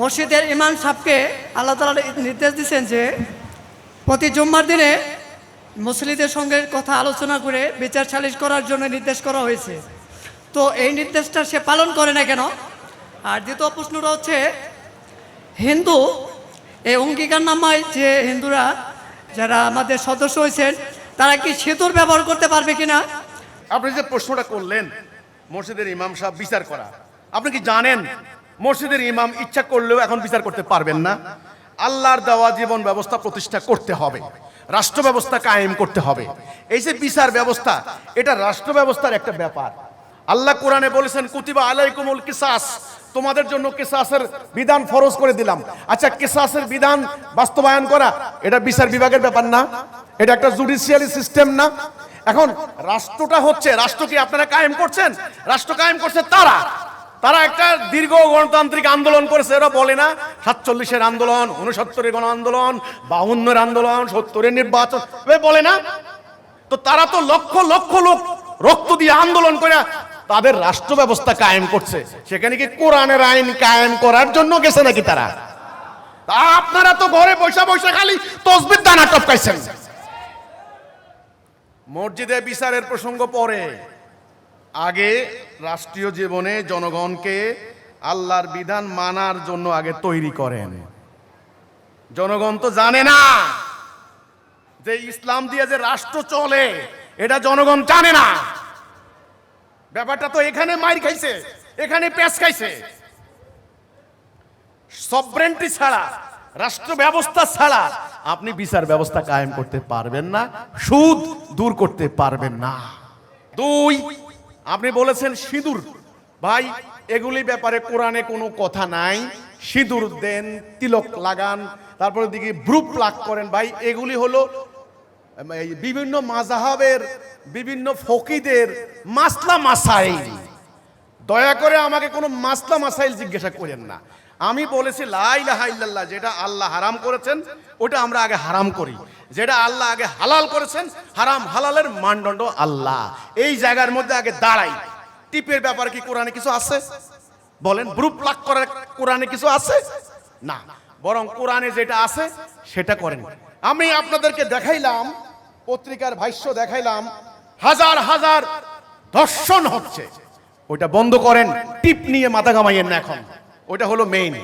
মসজিদের ইমাম সাহেবকে আল্লাহ তালা নির্দেশ দিচ্ছেন যে প্রতি জুম্মার দিনে মুসলিদের সঙ্গে কথা আলোচনা করে, বিচার সালিশ করার জন্য নির্দেশ করা হয়েছে। তো এই নির্দেশটা সে পালন করে না কেন? আর দ্বিতীয় প্রশ্নটা হচ্ছে, হিন্দু, এই অঙ্গীকার নামায় যে হিন্দুরা যারা আমাদের সদস্য হয়েছেন, তারা কি সেতুর ব্যবহার করতে পারবে কিনা? আপনি যে প্রশ্নটা করলেন, মসজিদের ইমাম সাহেব বিচার করা, আপনি কি জানেন? মসজিদের ইমাম ইচ্ছা করলেও এখন বিচার করতে পারবেন না। আল্লাহর দেওয়া জীবন ব্যবস্থা প্রতিষ্ঠা করতে হবে। রাষ্ট্র ব্যবস্থা কায়েম করতে হবে। এই যে বিচার ব্যবস্থা, এটা রাষ্ট্র ব্যবস্থার একটা ব্যাপার। আল্লাহ কোরআনে বলেছেন, কুতিবা আলাইকুমুল কিসাস। তোমাদের জন্য কিসাসের বিধান ফরজ করে দিলাম। আচ্ছা কিসাসের বিধান বাস্তবায়ন করা, এটা বিচার বিভাগের ব্যাপার না। এটা একটা জুডিশিয়ালি সিস্টেম না। এখন রাষ্ট্রটা হচ্ছে, রাষ্ট্র কি আপনারা কায়েম করছেন? রাষ্ট্র কায়েম করছে তারা। তারা একটা দীর্ঘ গণতান্ত্রিক আন্দোলন করেছে, এরা বলে না, সাতচল্লিশের আন্দোলন উনসত্তরের গণ আন্দোলন, বাউন্নের আন্দোলন, সত্তরের নির্বাচন বলে না। তো তারা তো লক্ষ লক্ষ লোক রক্ত দিয়ে আন্দোলন করে, তাদের রাষ্ট্র ব্যবস্থা কায়েম করছে। সেখানে কি কোরআনের আইন কায়েম করার জন্য গেছে নাকি তারা? আপনারা তো ঘরে বসে বসে খালি তসবির দানা টপকাইছেন। মসজিদে বিচারের প্রসঙ্গ পরে আগে রাষ্ট্রীয় জীবনে জনগণকে আল্লাহর বিধান মানার জন্য আগে তৈরি করেন। জনগণ তো জানে না যে ইসলাম দিয়ে যে রাষ্ট্র চলে, এটা জনগণ জানে না। ব্যাপারটা তো এখানে মাইর খাইছে, এখানে পেঁচ খাইছে। সবরেন্টি ছাড়া, রাষ্ট্র ব্যবস্থা ছাড়া আপনি বিচার ব্যবস্থা কায়েম করতে পারবেন না, সুদ দূর করতে পারবেন না। দুই আপনি বলেছেন সিঁদুর। ভাই, এগুলি ব্যাপারে কোরআনে কোনো কথা নাই। সিঁদুর দেন, তিলক লাগান, তারপরে দিকে ব্রু লাগ করেন। ভাই, এগুলি হলো বিভিন্ন মাজাহাবের বিভিন্ন ফকিদের মাসলা মাসাইল। দয়া করে আমাকে কোনো মাসলা মাসাইল জিজ্ঞাসা করেন না। আমি বলেছি লাইলাহা ইল্লাল্লাহ, যেটা আল্লাহ হারাম করেছেন, ওটা আমরা আগে হারাম করি। যেটা আল্লাহ আগে হালাল করেছেন, হারাম হালালের মানদণ্ড আল্লাহ। এই জায়গার মধ্যে আগে দাঁড়াই। টিপের ব্যাপারে কি কোরআনে কিছু আছে? বলেন, গ্রুপ লাক করার কোরআনে কিছু আছে? না। বরং কোরআনে যেটা আছে, সেটা করেন। আমি আপনাদেরকে দেখাইলাম, পত্রিকার ভাষ্য দেখাইলাম, হাজার হাজার ধর্ষণ হচ্ছে। ওইটা বন্ধ করেন, টিপ নিয়ে মাথা ঘামাইয়েন না এখন। ওইটা হলো মেইন